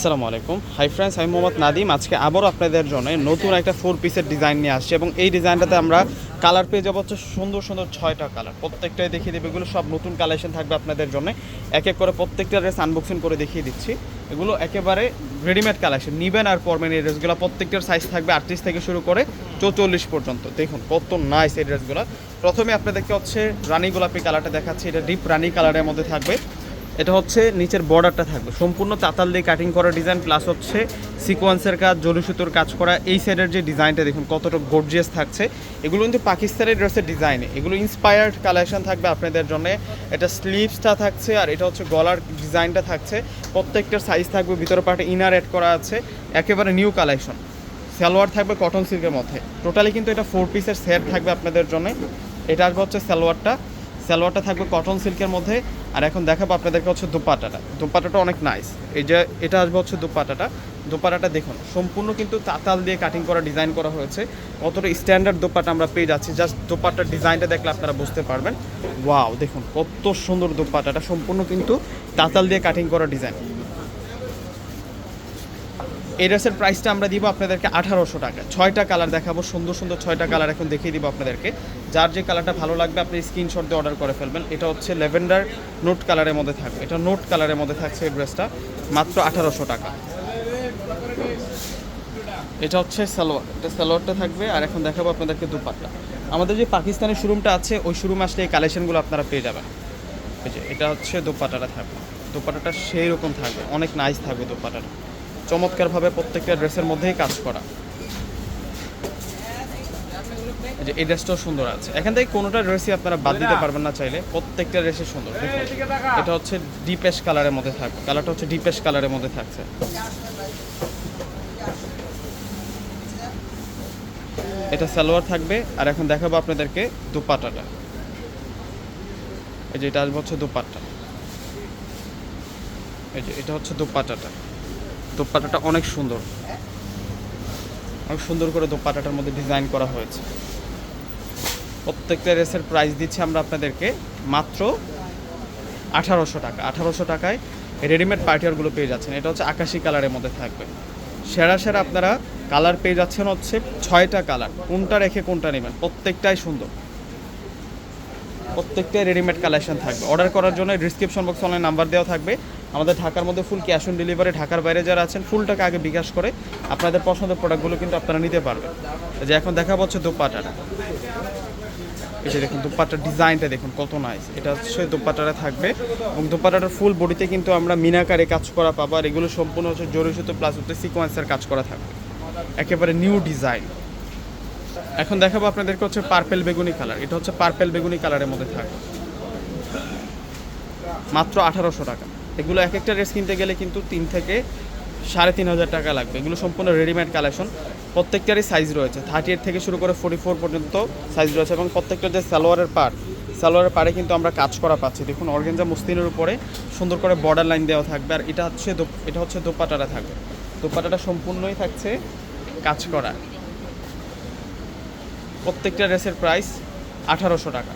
আসসালামু আলাইকুম। Hi friends আমি মোহাম্মদ নাদিম। আজকে আবারও আপনাদের জন্য নতুন একটা ফোর পিসের ডিজাইন নিয়ে আসছি এবং এই ডিজাইনটাতে আমরা কালার পেয়ে যাব হচ্ছে সুন্দর সুন্দর ছয়টা কালার প্রত্যেকটাই দেখিয়ে দেবে। এগুলো সব নতুন কালেকশন থাকবে আপনাদের জন্য। এক এক করে প্রত্যেকটা ড্রেস আনবক্সিং করে দেখিয়ে দিচ্ছি। এগুলো একেবারে রেডিমেড কালেকশন নিবেন আর পরবেন এই ড্রেসগুলো প্রত্যেকটার সাইজ থাকবে আটত্রিশ থেকে শুরু করে চৌচল্লিশ পর্যন্ত। দেখুন, কত নাইস এই ড্রেসগুলো প্রথমে আপনাদেরকে হচ্ছে রানী গোলাপি কালারটা দেখাচ্ছি। এটা ডিপ রানী কালারের মধ্যে থাকবে। এটা হচ্ছে নিচের বর্ডারটা থাকবে। সম্পূর্ণ তাতাল দিয়ে কাটিং করা ডিজাইন প্লাস হচ্ছে সিকোয়েন্সের কাজ, জরি সুতোর কাজ করা। এই সাইডের যে ডিজাইনটা দেখুন, কতটা গর্জিয়াস থাকছে। এগুলো কিন্তু পাকিস্তানের ড্রেসের ডিজাইনে এগুলো ইন্সপায়ার্ড কালেকশন থাকবে আপনাদের জন্য। এটা স্লিভসটা থাকছে আর এটা হচ্ছে গলার ডিজাইনটা থাকছে। প্রত্যেকটার সাইজ থাকবে, ভিতরে পার্টে ইনার অ্যাড করা আছে। একেবারে নিউ কালেকশন সালোয়ার থাকবে কটন সিল্কের মধ্যে। টোটালি কিন্তু এটা ফোর পিসের সেট থাকবে আপনাদের জন্য। এটা আসবে হচ্ছে সালোয়ারটা। সালোয়ারটা থাকবে কটন সিল্কের মধ্যে। আর এখন দেখাবো আপনাদেরকে হচ্ছে দুপাটাটা। দুপাটাটা অনেক নাইস এই যে এটা আসবে হচ্ছে দুপাটাটা। দুপাটাটা দেখুন, সম্পূর্ণ কিন্তু তাতাল দিয়ে কাটিং করা ডিজাইন করা হয়েছে। কতটা স্ট্যান্ডার্ড দোপাটা আমরা পেয়ে যাচ্ছি। জাস্ট দোপাটার ডিজাইনটা দেখলে আপনারা বুঝতে পারবেন। ওয়াও দেখুন কত সুন্দর দোপাটাটা। সম্পূর্ণ কিন্তু তাতাল দিয়ে কাটিং করা ডিজাইন এই ড্রেসের প্রাইসটা আমরা দিব আপনাদেরকে আঠারোশো টাকা। ছয়টা কালার দেখাবো, সুন্দর সুন্দর ছয়টা কালার এখন দেখিয়ে দিব আপনাদেরকে। যার যে কালারটা ভালো লাগবে, আপনি স্ক্রিনশট দিয়ে অর্ডার করে ফেলবেন। এটা হচ্ছে ল্যাভেন্ডার নোট কালারের মধ্যে থাকবে। এটা নোট কালারের মধ্যে থাকছে এই ড্রেসটা, মাত্র আঠারোশো টাকা। এটা হচ্ছে সালোয়ার, এটা সালোয়ারটা থাকবে। আর এখন দেখাবো আপনাদেরকে দুপাট্টা। আমাদের যে পাকিস্তানি শোরুমটা আছে, ওই শোরুমে আসলে এই কালেকশনগুলো আপনারা পেয়ে যাবেন। এটা হচ্ছে দোপাটাটা থাকবে। দোপাটাটা সেই রকম থাকবে, অনেক নাইস থাকবে দোপাটাটা চমৎকারভাবে প্রত্যেকটা ড্রেসের মধ্যেই কাজ করা। যে, এই ড্রেসটাও সুন্দর আছে। এখান থেকে কোনোটা ড্রেসই আপনারা বাদ দিতে পারবেন না চাইলে। প্রত্যেকটা ড্রেসই সুন্দর এটা হচ্ছে ডিপেশ কালারের মধ্যে থাকবে কালারটা হচ্ছে ডিপেশ কালারের মধ্যে থাকছে। এটা সালোয়ার থাকবে, আর এখন দেখাবো আপনাদেরকে দুপাটাটা এই যে, এটা আসবে হচ্ছে দুপাট্টা। এই যে, এটা হচ্ছে দোপাটাটা দোপাটাটা অনেক সুন্দর। অনেক সুন্দর করে দোপাটাটার মধ্যে ডিজাইন করা হয়েছে। প্রত্যেকটা রেসের প্রাইস দিচ্ছি আমরা আপনাদেরকে মাত্র আঠারোশো টাকা। আঠারোশো টাকায় রেডিমেড পার্টিয়ারগুলো পেয়ে যাচ্ছেন। এটা হচ্ছে আকাশি কালারের মধ্যে থাকবে। সেরা সেরা আপনারা কালার পেয়ে যাচ্ছেন হচ্ছে ছয়টা কালার। কোনটা রেখে কোনটা নেবেন? প্রত্যেকটাই সুন্দর। প্রত্যেকটাই রেডিমেড কালেকশন থাকবে। অর্ডার করার জন্য ডিসক্রিপশন বক্স অনলাইন নাম্বার দেওয়া থাকবে। আমাদের ঢাকার মধ্যে ফুল ক্যাশ অন ডেলিভারি ঢাকার বাইরে যারা আছেন ফুল টাকা আগে বিকাশ করে আপনাদের পছন্দের প্রোডাক্টগুলো কিন্তু আপনারা নিতে পারবেন। যে এখন দেখা পাচ্ছে দোপাটাটা এই যে দেখুন দোপাটার ডিজাইনটা দেখুন, কত নাইস এটা হচ্ছে দোপাটাটা থাকবে এবং দোপাটাটার ফুল বডিতে কিন্তু আমরা মিনাকারে কাজ করা পাবো, আর এগুলো সম্পূর্ণ হচ্ছে জরি সুতো প্লাস হচ্ছে সিকোয়েন্সের কাজ করা থাকবে। একেবারে নিউ ডিজাইন এখন দেখাবো আপনাদেরকে হচ্ছে পার্পেল বেগুনি কালার এটা হচ্ছে পার্পেল বেগুনি কালারের মধ্যে থাকবে। মাত্র আঠারোশো টাকা। এগুলো এক একটা ড্রেস কিনতে গেলে কিন্তু তিন থেকে সাড়ে তিন হাজার টাকা লাগবে। এগুলো সম্পূর্ণ রেডিমেড কালেকশন প্রত্যেকটারই সাইজ রয়েছে। থার্টি এইট থেকে শুরু করে ফোর্টি ফোর পর্যন্ত সাইজ রয়েছে এবং প্রত্যেকটা যে সালোয়ারের পার সালোয়ারের পাড়ে কিন্তু আমরা কাজ করা পাচ্ছি। দেখুন অর্গেঞ্জা মুস্তিনের উপরে সুন্দর করে বর্ডার লাইন দেওয়া থাকবে। আর এটা হচ্ছে এটা হচ্ছে দোপাটাটা থাকবে। দোপাটাটা সম্পূর্ণই থাকছে কাজ করা। প্রত্যেকটা ড্রেসের প্রাইস আঠারোশো টাকা।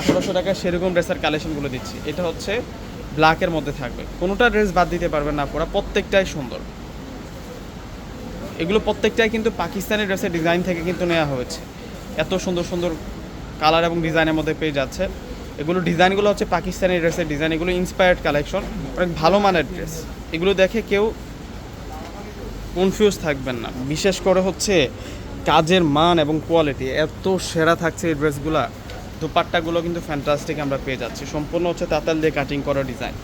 আঠারোশো টাকা সেরকম ড্রেসের কালেকশনগুলো দিচ্ছি। এটা হচ্ছে ব্ল্যাকের মধ্যে থাকবে। কোনোটা ড্রেস বাদ দিতে পারবেন না পুরা, প্রত্যেকটাই সুন্দর। এগুলো প্রত্যেকটাই কিন্তু পাকিস্তানি ড্রেসের ডিজাইন থেকে কিন্তু নেওয়া হয়েছে। এত সুন্দর সুন্দর কালার এবং ডিজাইনের মধ্যে পেয়ে যাচ্ছে। এগুলো ডিজাইনগুলো হচ্ছে পাকিস্তানি ড্রেসের ডিজাইন এগুলো ইন্সপায়ার্ড কালেকশন অনেক ভালো মানের ড্রেস এগুলো দেখে কেউ কনফিউজ থাকবেন না। বিশেষ করে হচ্ছে কাজের মান এবং কোয়ালিটি এত সেরা থাকছে এই ড্রেসগুলা, দুপাট্টাগুলো কিন্তু ফ্যান্টাস্টিক আমরা পেয়ে যাচ্ছি। সম্পূর্ণ হচ্ছে তাতাল দিয়ে কাটিং করা ডিজাইন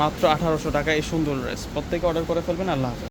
মাত্র আঠারোশো টাকা এই সুন্দর ড্রেস প্রত্যেকে অর্ডার করে ফেলবেন, আল্লাহ হাফেজ।